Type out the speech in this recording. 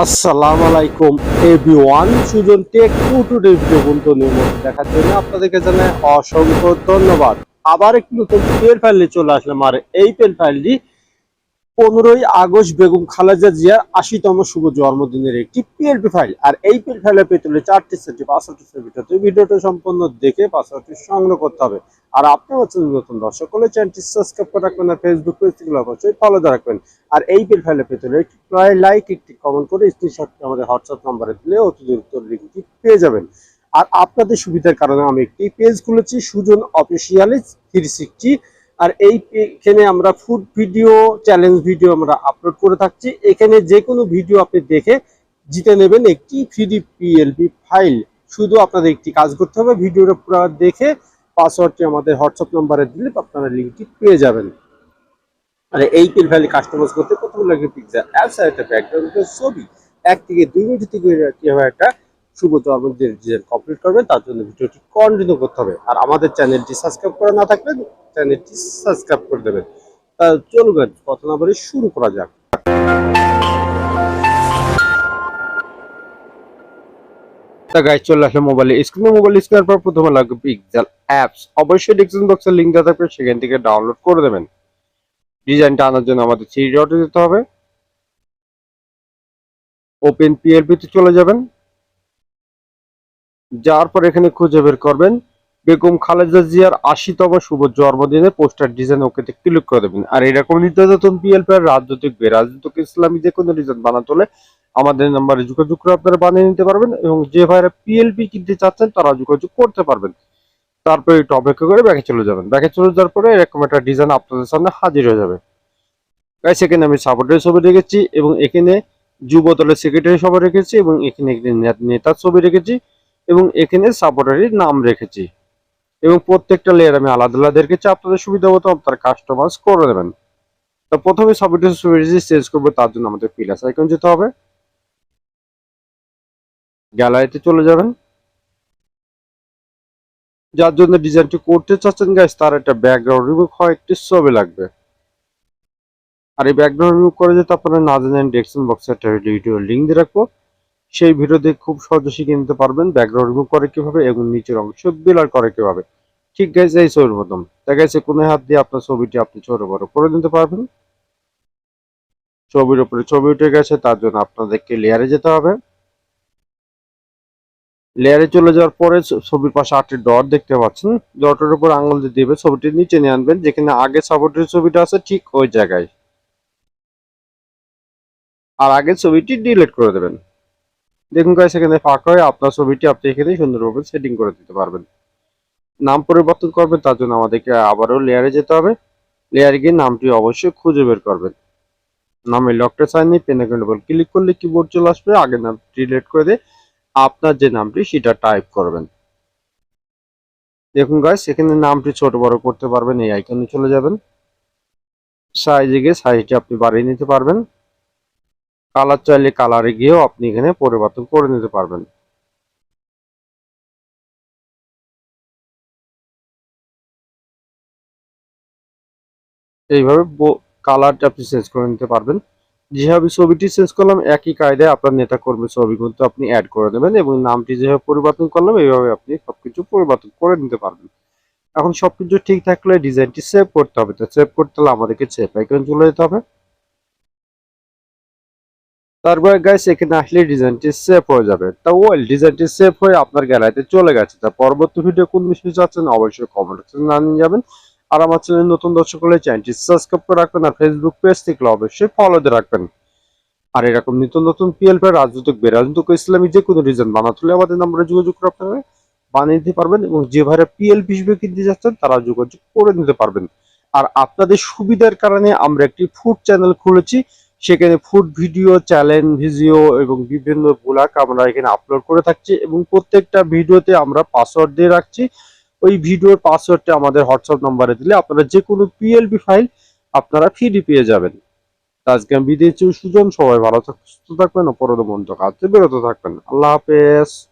আসসালামু আলাইকুম everyone Sujan tech two two বন্ধু নিয়মিত দেখার জন্য আপনাদেরকে জানাই অসংখ্য ধন্যবাদ। আবার একটি নতুন পেল ফাইল নিয়ে চলে আসলাম, আর এই পেল ফাইলটি পনেরোই আগস্ট বেগম খালেদা জিয়ার আশিতম শুভ জন্মদিনের একটি পিএলপি ফাইল আর এই পিএল ফাইলের পেতলে চারটি সেটি পাসওয়ার্ডটি ভিডিওতে ভিডিওটা সম্পূর্ণ দেখে পাসওয়ার্ডটি সংগ্রহ করতে হবে। আর আপনি হচ্ছেন নতুন দর্শক হলে চ্যানেলটি সাবস্ক্রাইব করে রাখবেন আর ফেসবুক পেজ থেকে অবশ্যই ফলো দিয়ে রাখবেন। আর এই পিএল ফাইলের পেতলে একটি প্রায় লাইক একটি কমেন্ট করে স্ক্রিনশট আমাদের হোয়াটসঅ্যাপ নাম্বারে দিলে অতি দ্রুত লিঙ্কটি পেয়ে যাবেন। আর আপনাদের সুবিধার কারণে আমি একটি পেজ খুলেছি, সুজন অফিসিয়ালি থ্রি সিক্সটি আর এই এখানে আমরা ফুড ভিডিও চ্যালেঞ্জ ভিডিও আমরা আপলোড করে থাকছি। এখানে যে কোনো ভিডিও আপনি দেখে জিতে নেবেন একটি ফ্রি পিএলপি ফাইল শুধু আপনাদের একটি কাজ করতে হবে ভিডিওটা পুরো দেখে পাসওয়ার্ডটি আমাদের হোয়াটসঅ্যাপ নাম্বারে দিলে আপনারা লিঙ্কটি পেয়ে যাবেন। আর এই পিল ফাইল কাস্টমাইজ করতে প্রথমে লাগে পিকচার অ্যাপস একটা ব্যাকগ্রাউন্ডের ছবি। এক থেকে দুই মিনিট থেকে কীভাবে একটা শুভ জন্মদিনের ডিজাইন কমপ্লিট করবেন তার জন্য ভিডিওটি কন্টিনিউ করতে হবে। আর আমাদের চ্যানেলটি সাবস্ক্রাইব করা না থাকলে চ্যানেলটি সাবস্ক্রাইব করে দেবেন। তা চলুন, কথা না বলে শুরু করা যাক। চলে মোবাইলে পর প্রথমে অ্যাপস অবশ্যই থাকবে, সেখান থেকে ডাউনলোড করে দেবেন। ডিজাইনটা আনার জন্য আমাদের হবে। ওপেন চলে যাবেন। যাওয়ার পর এখানে খুঁজে বের করবেন বেগম খালেদা জিয়ার আশিতম শুভ জন্মদিনে পোস্টার ডিজাইন ওকেতে ক্লিক করে দেবেন। আর এরকম নিত্য নতুন পিএলপি আর রাজনৈতিক বেরাজনৈতিক ইসলামী যে কোনো ডিজাইন বানাতে হলে আমাদের নাম্বারে যোগাযোগ করে আপনারা বানিয়ে নিতে পারবেন এবং যে ভাইরা পিএলপি কিনতে চাচ্ছেন তারা যোগাযোগ করতে পারবেন। তারপরে একটু অপেক্ষা করে ব্যাকে চলে যাবেন। ব্যাকে চলে যাওয়ার পরে এরকম একটা ডিজাইন আপনাদের সামনে হাজির হয়ে যাবে। তাই সেখানে আমি সাপোর্টের ছবি রেখেছি এবং এখানে যুব দলের সেক্রেটারি সভা রেখেছি এবং এখানে একটি নেতার ছবি রেখেছি। এবং এখানে সাপোর্টারের নাম রেখেছি। এবং প্রত্যেকটা লেয়ার আমি আলাদা আলাদা রেখেছি আপনাদের সুবিধা মতো আপনারা কাস্টমাইজ করে দেবেন তো প্রথমে সাপোর্টের সুবিধা চেঞ্জ করব তার জন্য আমাদের প্লাস আইকন যেতে হবে। গ্যালারিতে চলে যাবেন। যার জন্য ডিজাইনটি করতে চাচ্ছেন গাইস তার একটা ব্যাকগ্রাউন্ড রিমুভ হয়, একটি ছবি লাগবে। আর এই ব্যাকগ্রাউন্ড রিমুভ করে যেতে আপনারা না জানেন ডেসক্রিপশন বক্সে একটা ভিডিও লিঙ্ক দিয়ে রাখব। সেই ভিডিও দেখে খুব সহজে শিখে নিতে পারবেন। ব্যাকগ্রাউন্ড রিমুভ করে কীভাবে এবং নিচের অংশ বিলার করে কীভাবে। ঠিক গাইছে এই ছবির মতন। দেখা গেছে কোনো হাত দিয়ে আপনার ছবিটি আপনি ছোট বড় করে নিতে পারবেন। ছবির উপরে ছবি উঠে গেছে, তার জন্য আপনাদেরকে লেয়ারে যেতে হবে। লেয়ারে চলে যাওয়ার পরে ছবির পাশে আটটি ডট দেখতে পাচ্ছেন। ডটের উপর আঙুল দিয়ে দিবে, ছবিটি নিচে নিয়ে আনবেন, যেখানে আগে সাপোর্টের ছবিটা আছে, ঠিক ওই জায়গায়। আর আগের ছবিটি ডিলিট করে দেবেন। দেখুন গাইস এখানে ফাঁকা হয়ে আপনার ছবিটি আপনি এখানে সুন্দরভাবে সেটিং করে দিতে পারবেন। নাম পরিবর্তন করবেন, তার জন্য আমাদেরকে আবারও লেয়ারে যেতে হবে। লেয়ারে গিয়ে নামটি অবশ্যই খুঁজে বের করবেন। নামে লকটা সাইন নিয়ে পেন ক্লিক করলে কিবোর্ড চলে আসবে, আগে নাম ডিলিট করে দিয়ে আপনার যে নামটি, সেটা টাইপ করবেন। দেখুন গাইস এখানে নামটি ছোট বড় করতে পারবেন, এই আইকনে চলে যাবেন। সাইজে গিয়ে সাইজটি আপনি বাড়িয়ে নিতে পারবেন। কালার চাইলে কালারে গিয়েও আপনি এখানে পরিবর্তন করে নিতে পারবেন। এইভাবে কালারটা আপনি চেঞ্জ করে নিতে পারবেন। যেভাবে ছবিটি চেঞ্জ করলাম, একই কায়দায় আপনার নেতা কর্মী ছবি কিন্তু আপনি অ্যাড করে দেবেন এবং নামটি যেভাবে পরিবর্তন করলাম, এইভাবে আপনি সবকিছু পরিবর্তন করে নিতে পারবেন। এখন সবকিছু ঠিক থাকলে ডিজাইনটি সেভ করতে হবে। তো সেভ করতে হলে আমাদেরকে সেভ আইকন চলে যেতে হবে। তারপরে গাইস এখানে আসলে ডিজাইনটি সেভ হয়ে যাবে। তা ওয়েল ডিজাইনটি সেভ হয়ে আপনার গ্যালারিতে চলে গেছে। তা পরবর্তী ভিডিও কোন বিষয়ে চাচ্ছেন অবশ্যই কমেন্ট জানিয়ে যাবেন। আর আমার চ্যানেল নতুন দর্শক হলে চ্যানেলটি সাবস্ক্রাইব করে রাখবেন আর ফেসবুক পেজ থেকে অবশ্যই ফলো দিয়ে রাখবেন। আর এরকম নিত্য নতুন পিএলপি রাজনৈতিক বেরাজনৈতিক ইসলামী যে কোনো ডিজাইন বানাতে হলে আমাদের নাম্বারে যোগাযোগ করে আপনারা বানিয়ে দিতে পারবেন এবং যে ভাইরা পিএলপি হিসেবে কিনতে যাচ্ছেন, তারা যোগাযোগ করে নিতে পারবেন। আর আপনাদের সুবিধার কারণে আমরা একটি ফুড চ্যানেল খুলেছি। সেখানে ফুড ভিডিও চ্যালেঞ্জ ভিডিও এবং বিভিন্ন ব্লগ আমরা এখানে আপলোড করে থাকছি এবং প্রত্যেকটা ভিডিওতে আমরা পাসওয়ার্ড দিয়ে রাখছি। ওই ভিডিওর পাসওয়ার্ডটা আমাদের হোয়াটসঅ্যাপ নম্বরে দিলে আপনারা যে কোনো পিএলপি ফাইল আপনারা ফ্রি পেয়ে যাবেন। আজকে আমি বিদেশি সুজন, সবাই ভালো থাক- সুস্থ থাকবেন, অপরাধ বন্ধ কাজে বিরত থাকবেন। আল্লাহ হাফেজ।